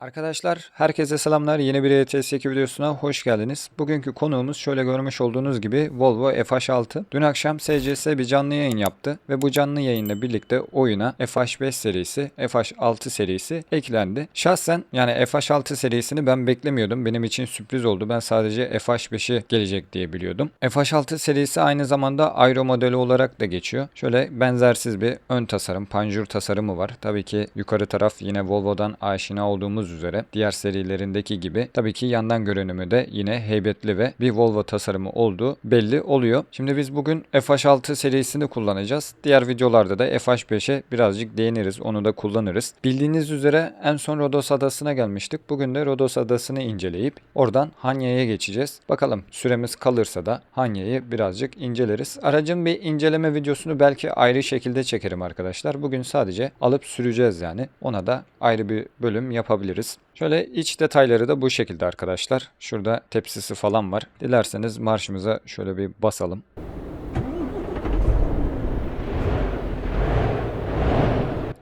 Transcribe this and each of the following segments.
Arkadaşlar herkese selamlar. Yeni bir ETS2 videosuna hoş geldiniz. Bugünkü konuğumuz şöyle görmüş olduğunuz gibi Volvo FH6. Dün akşam SCS bir canlı yayın yaptı ve bu canlı yayınla birlikte oyuna FH5 serisi, FH6 serisi eklendi. Şahsen yani FH6 serisini ben beklemiyordum. Benim için sürpriz oldu. Ben sadece FH5'i gelecek diye biliyordum. FH6 serisi aynı zamanda Aero modeli olarak da geçiyor. Şöyle benzersiz bir ön tasarım, panjur tasarımı var. Tabii ki yukarı taraf yine Volvo'dan aşina olduğumuz üzere diğer serilerindeki gibi tabii ki yandan görünümü de yine heybetli ve bir Volvo tasarımı olduğu belli oluyor. Şimdi biz bugün FH6 serisini kullanacağız. Diğer videolarda da FH5'e birazcık değiniriz. Onu da kullanırız. Bildiğiniz üzere en son Rodos Adası'na gelmiştik. Bugün de Rodos Adası'nı inceleyip oradan Hanya'ya geçeceğiz. Bakalım süremiz kalırsa da Hanya'yı birazcık inceleriz. Aracın bir inceleme videosunu belki ayrı şekilde çekerim arkadaşlar. Bugün sadece alıp süreceğiz yani. Ona da ayrı bir bölüm yapabiliriz. Şöyle iç detayları da bu şekilde arkadaşlar. Şurada tepsisi falan var. Dilerseniz marşımıza şöyle bir basalım.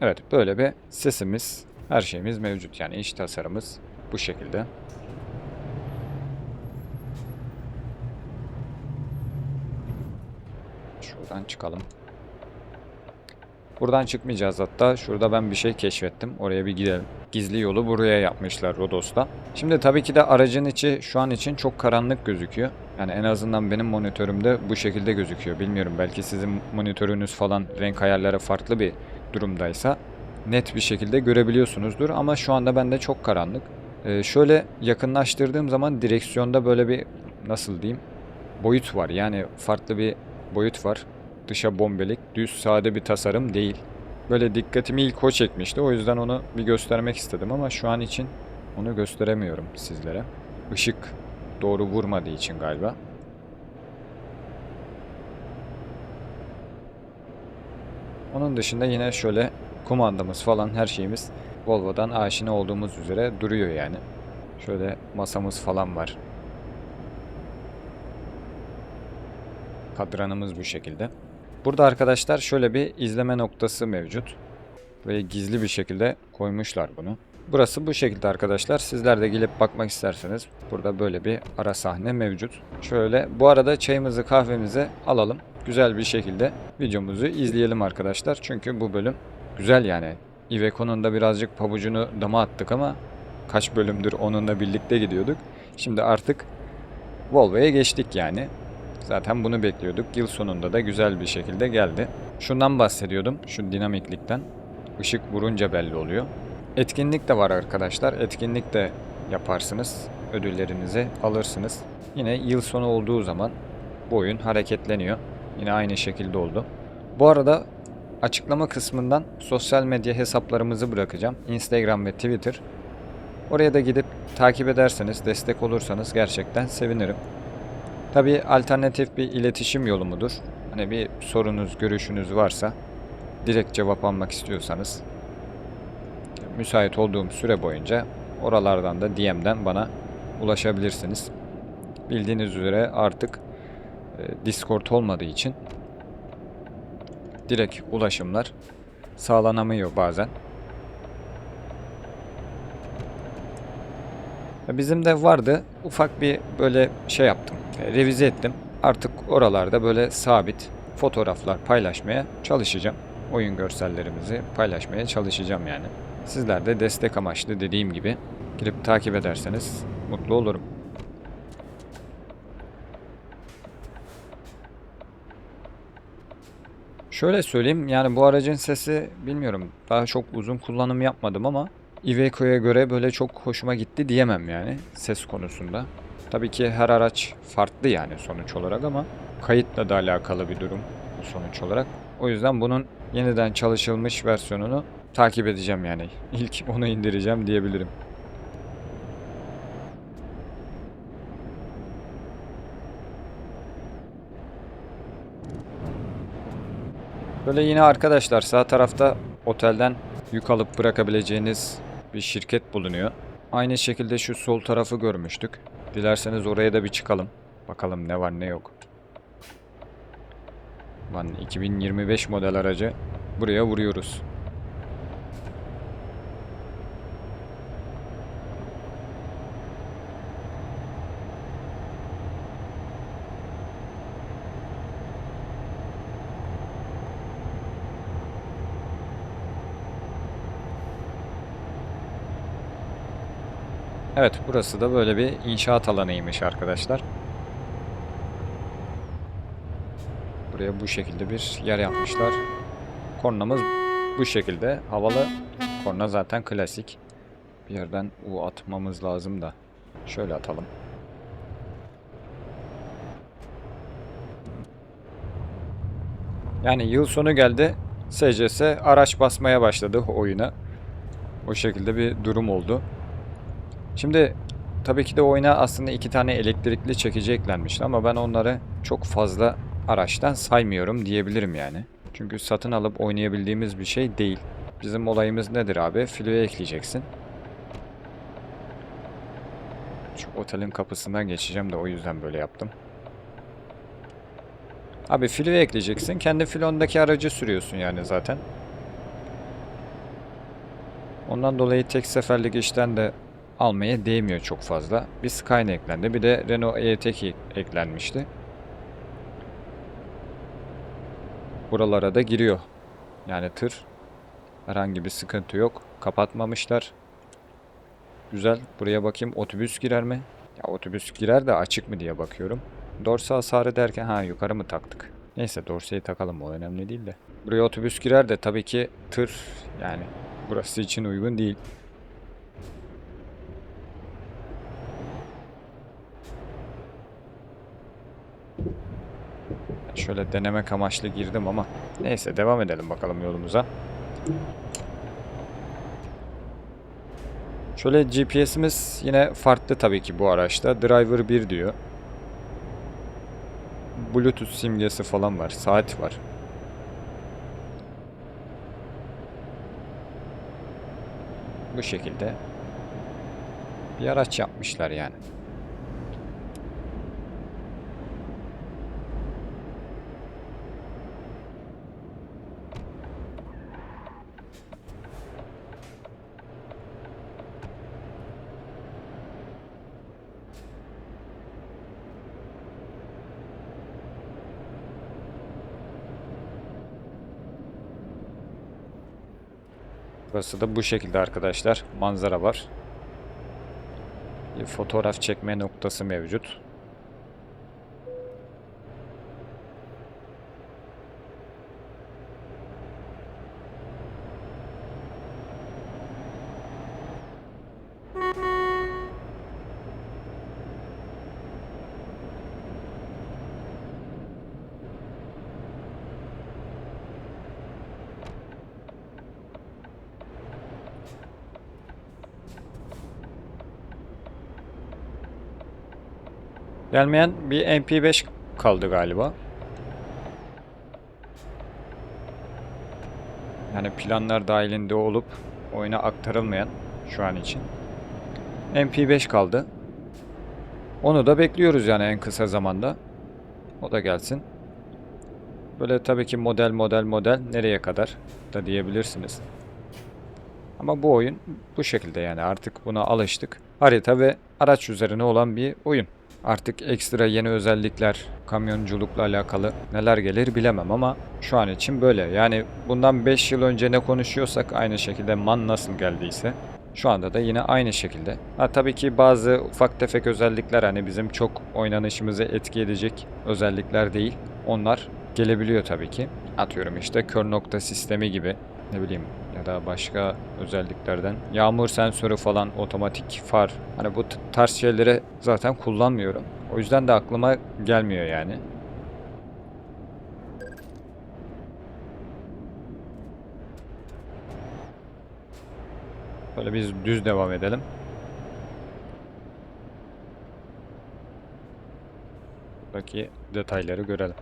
Evet böyle bir sesimiz, her şeyimiz mevcut. Yani iç tasarımız bu şekilde. Şuradan çıkalım. Buradan çıkmayacağız hatta. Şurada ben bir şey keşfettim. Oraya bir gidelim. Gizli yolu buraya yapmışlar Rodos'ta. Şimdi tabii ki de aracın içi şu an için çok karanlık gözüküyor. Yani en azından benim monitörümde bu şekilde gözüküyor. Bilmiyorum belki sizin monitörünüz falan renk ayarları farklı bir durumdaysa net bir şekilde görebiliyorsunuzdur. Ama şu anda bende çok karanlık. Ee, şöyle yakınlaştırdığım zaman direksiyonda böyle bir nasıl diyeyim boyut var. Yani farklı bir boyut var dışa bombelik, düz sade bir tasarım değil. Böyle dikkatimi ilk o çekmişti. O yüzden onu bir göstermek istedim ama şu an için onu gösteremiyorum sizlere. Işık doğru vurmadığı için galiba. Onun dışında yine şöyle kumandamız falan her şeyimiz Volvo'dan aşina olduğumuz üzere duruyor yani. Şöyle masamız falan var. Kadranımız bu şekilde. Burada arkadaşlar şöyle bir izleme noktası mevcut. Ve gizli bir şekilde koymuşlar bunu. Burası bu şekilde arkadaşlar. Sizler de gelip bakmak isterseniz burada böyle bir ara sahne mevcut. Şöyle bu arada çayımızı kahvemizi alalım. Güzel bir şekilde videomuzu izleyelim arkadaşlar. Çünkü bu bölüm güzel yani. Iveco'nun da birazcık pabucunu dama attık ama kaç bölümdür onunla birlikte gidiyorduk. Şimdi artık Volvo'ya geçtik yani. Zaten bunu bekliyorduk. Yıl sonunda da güzel bir şekilde geldi. Şundan bahsediyordum. Şu dinamiklikten. Işık vurunca belli oluyor. Etkinlik de var arkadaşlar. Etkinlik de yaparsınız. Ödüllerinizi alırsınız. Yine yıl sonu olduğu zaman bu oyun hareketleniyor. Yine aynı şekilde oldu. Bu arada açıklama kısmından sosyal medya hesaplarımızı bırakacağım. Instagram ve Twitter. Oraya da gidip takip ederseniz, destek olursanız gerçekten sevinirim. Tabii alternatif bir iletişim yolu mudur? Hani bir sorunuz, görüşünüz varsa direkt cevap almak istiyorsanız müsait olduğum süre boyunca oralardan da DM'den bana ulaşabilirsiniz. Bildiğiniz üzere artık e, Discord olmadığı için direkt ulaşımlar sağlanamıyor bazen. Bizim de vardı. Ufak bir böyle şey yaptım. Revize ettim. Artık oralarda böyle sabit fotoğraflar paylaşmaya çalışacağım. Oyun görsellerimizi paylaşmaya çalışacağım yani. Sizler de destek amaçlı dediğim gibi girip takip ederseniz mutlu olurum. Şöyle söyleyeyim yani bu aracın sesi bilmiyorum daha çok uzun kullanım yapmadım ama Iveco'ya göre böyle çok hoşuma gitti diyemem yani ses konusunda. Tabii ki her araç farklı yani sonuç olarak ama kayıtla da alakalı bir durum sonuç olarak. O yüzden bunun yeniden çalışılmış versiyonunu takip edeceğim yani. İlk onu indireceğim diyebilirim. Böyle yine arkadaşlar sağ tarafta otelden yük alıp bırakabileceğiniz bir şirket bulunuyor. Aynı şekilde şu sol tarafı görmüştük. Dilerseniz oraya da bir çıkalım. Bakalım ne var ne yok. Lan 2025 model aracı buraya vuruyoruz. Evet burası da böyle bir inşaat alanıymış arkadaşlar. Buraya bu şekilde bir yer yapmışlar. Kornamız bu şekilde. Havalı korna zaten klasik. Bir yerden U atmamız lazım da. Şöyle atalım. Yani yıl sonu geldi. SCS araç basmaya başladı oyuna. O şekilde bir durum oldu. Şimdi tabii ki de oyuna aslında iki tane elektrikli çekici eklenmişti ama ben onları çok fazla araçtan saymıyorum diyebilirim yani. Çünkü satın alıp oynayabildiğimiz bir şey değil. Bizim olayımız nedir abi? Filoya ekleyeceksin. Şu otelin kapısından geçeceğim de o yüzden böyle yaptım. Abi filoya ekleyeceksin. Kendi filondaki aracı sürüyorsun yani zaten. Ondan dolayı tek seferlik işten de almaya değmiyor çok fazla. Bir Skyline eklendi. Bir de Renault E-Tech eklenmişti. Buralara da giriyor. Yani tır. Herhangi bir sıkıntı yok. Kapatmamışlar. Güzel. Buraya bakayım otobüs girer mi? Ya otobüs girer de açık mı diye bakıyorum. Dorsa hasarı derken ha yukarı mı taktık? Neyse dorsayı takalım o önemli değil de. Buraya otobüs girer de tabii ki tır yani burası için uygun değil. Şöyle denemek amaçlı girdim ama neyse devam edelim bakalım yolumuza. Şöyle GPS'imiz yine farklı tabii ki bu araçta. Driver 1 diyor. Bluetooth simgesi falan var. Saat var. Bu şekilde bir araç yapmışlar yani. Burası da bu şekilde arkadaşlar. Manzara var. Bir fotoğraf çekme noktası mevcut. Gelmeyen bir MP5 kaldı galiba. Yani planlar dahilinde olup oyuna aktarılmayan şu an için. MP5 kaldı. Onu da bekliyoruz yani en kısa zamanda. O da gelsin. Böyle tabii ki model model model nereye kadar da diyebilirsiniz. Ama bu oyun bu şekilde yani artık buna alıştık. Harita ve araç üzerine olan bir oyun. Artık ekstra yeni özellikler, kamyonculukla alakalı neler gelir bilemem ama şu an için böyle. Yani bundan 5 yıl önce ne konuşuyorsak aynı şekilde MAN nasıl geldiyse şu anda da yine aynı şekilde. Ha tabii ki bazı ufak tefek özellikler hani bizim çok oynanışımızı etki edecek özellikler değil. Onlar gelebiliyor tabii ki. Atıyorum işte kör nokta sistemi gibi ne bileyim ya da başka özelliklerden. Yağmur sensörü falan, otomatik far. Hani bu tarz şeyleri zaten kullanmıyorum. O yüzden de aklıma gelmiyor yani. Böyle biz düz devam edelim. Buradaki detayları görelim.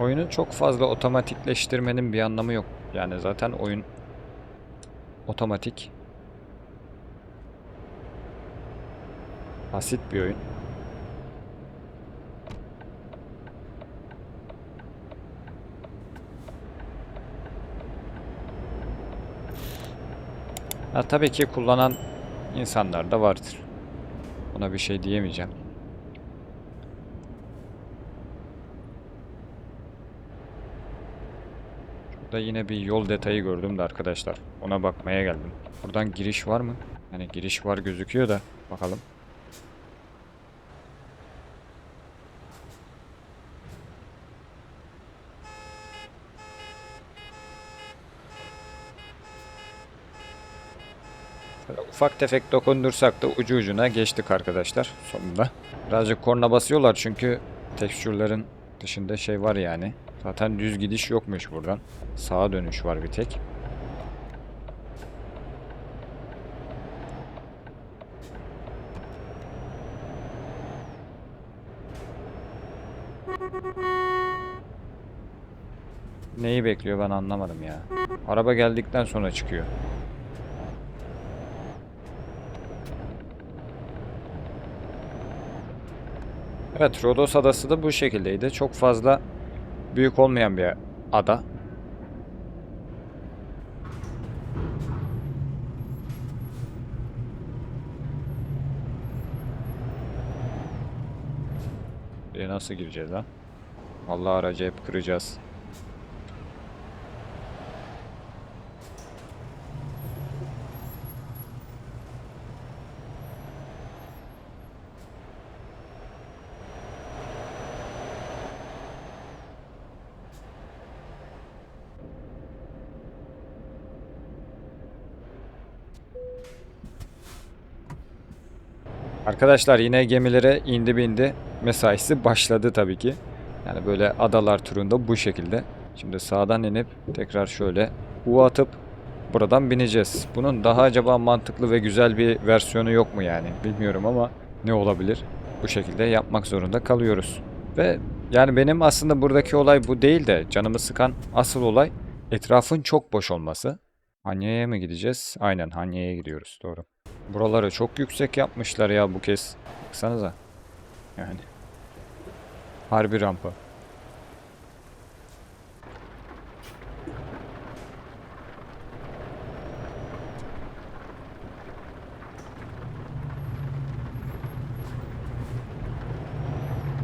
Oyunu çok fazla otomatikleştirmenin bir anlamı yok. Yani zaten oyun otomatik. Basit bir oyun. Ha, tabii ki kullanan insanlar da vardır. Buna bir şey diyemeyeceğim. Burada yine bir yol detayı gördüm de arkadaşlar. Ona bakmaya geldim. Buradan giriş var mı? Yani giriş var gözüküyor da bakalım. Ufak tefek dokundursak da ucu ucuna geçtik arkadaşlar sonunda. Birazcık korna basıyorlar çünkü tekstürlerin dışında şey var yani. Zaten düz gidiş yokmuş buradan. Sağa dönüş var bir tek. Neyi bekliyor ben anlamadım ya. Araba geldikten sonra çıkıyor. Evet, Rodos adası da bu şekildeydi. Çok fazla büyük olmayan bir ada. Buraya nasıl gireceğiz lan? Vallahi aracı hep kıracağız. Arkadaşlar yine gemilere indi bindi. Mesaisi başladı tabii ki. Yani böyle adalar turunda bu şekilde. Şimdi sağdan inip tekrar şöyle U atıp buradan bineceğiz. Bunun daha acaba mantıklı ve güzel bir versiyonu yok mu yani? Bilmiyorum ama ne olabilir? Bu şekilde yapmak zorunda kalıyoruz. Ve yani benim aslında buradaki olay bu değil de canımı sıkan asıl olay etrafın çok boş olması. Hanya'ya mı gideceğiz? Aynen Hanya'ya gidiyoruz. Doğru. Buraları çok yüksek yapmışlar ya bu kez. Baksanıza. Yani. Harbi rampa.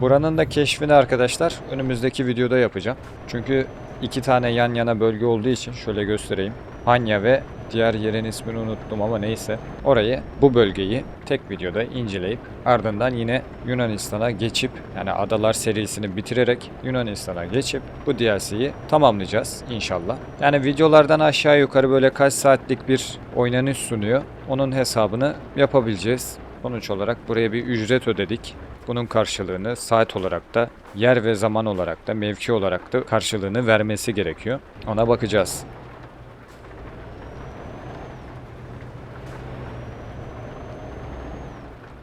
Buranın da keşfini arkadaşlar önümüzdeki videoda yapacağım. Çünkü iki tane yan yana bölge olduğu için şöyle göstereyim. Hanya ve diğer yerin ismini unuttum ama neyse. Orayı bu bölgeyi tek videoda inceleyip ardından yine Yunanistan'a geçip yani adalar serisini bitirerek Yunanistan'a geçip bu DLC'yi tamamlayacağız inşallah. Yani videolardan aşağı yukarı böyle kaç saatlik bir oynanış sunuyor. Onun hesabını yapabileceğiz. Sonuç olarak buraya bir ücret ödedik. Bunun karşılığını saat olarak da yer ve zaman olarak da mevki olarak da karşılığını vermesi gerekiyor. Ona bakacağız.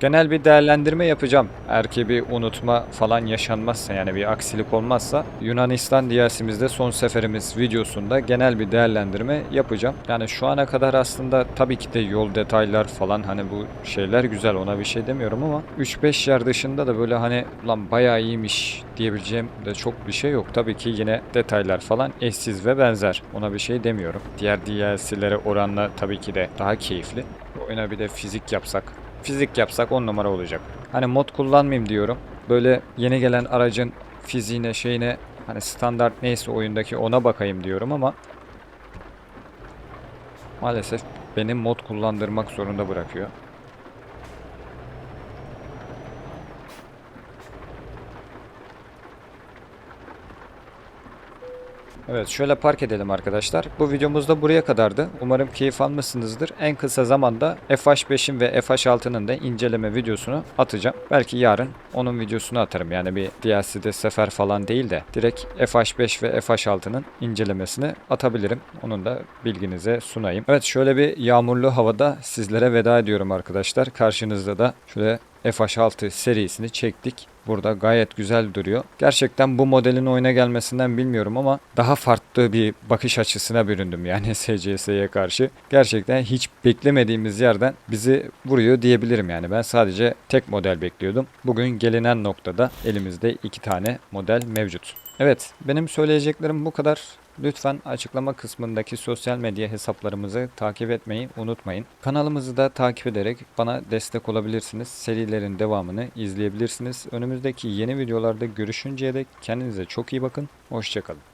Genel bir değerlendirme yapacağım. Eğer ki bir unutma falan yaşanmazsa yani bir aksilik olmazsa Yunanistan DLC'mizde son seferimiz videosunda genel bir değerlendirme yapacağım. Yani şu ana kadar aslında tabii ki de yol detaylar falan hani bu şeyler güzel ona bir şey demiyorum ama 3-5 yer dışında da böyle hani lan bayağı iyiymiş diyebileceğim de çok bir şey yok. Tabii ki yine detaylar falan eşsiz ve benzer. Ona bir şey demiyorum. Diğer DLC'lere oranla tabii ki de daha keyifli. Oyuna bir de fizik yapsak fizik yapsak 10 numara olacak. Hani mod kullanmayayım diyorum. Böyle yeni gelen aracın fiziğine şeyine hani standart neyse oyundaki ona bakayım diyorum ama maalesef benim mod kullandırmak zorunda bırakıyor. Evet şöyle park edelim arkadaşlar. Bu videomuz da buraya kadardı. Umarım keyif almışsınızdır. En kısa zamanda FH5'in ve FH6'nın da inceleme videosunu atacağım. Belki yarın onun videosunu atarım. Yani bir DLC'de sefer falan değil de direkt FH5 ve FH6'nın incelemesini atabilirim. Onun da bilginize sunayım. Evet şöyle bir yağmurlu havada sizlere veda ediyorum arkadaşlar. Karşınızda da şöyle FH6 serisini çektik. Burada gayet güzel duruyor. Gerçekten bu modelin oyuna gelmesinden bilmiyorum ama daha farklı bir bakış açısına büründüm yani SCS'ye karşı. Gerçekten hiç beklemediğimiz yerden bizi vuruyor diyebilirim yani. Ben sadece tek model bekliyordum. Bugün gelinen noktada elimizde iki tane model mevcut. Evet, benim söyleyeceklerim bu kadar. Lütfen açıklama kısmındaki sosyal medya hesaplarımızı takip etmeyi unutmayın. Kanalımızı da takip ederek bana destek olabilirsiniz. Serilerin devamını izleyebilirsiniz. Önümüzdeki yeni videolarda görüşünceye dek kendinize çok iyi bakın. Hoşçakalın.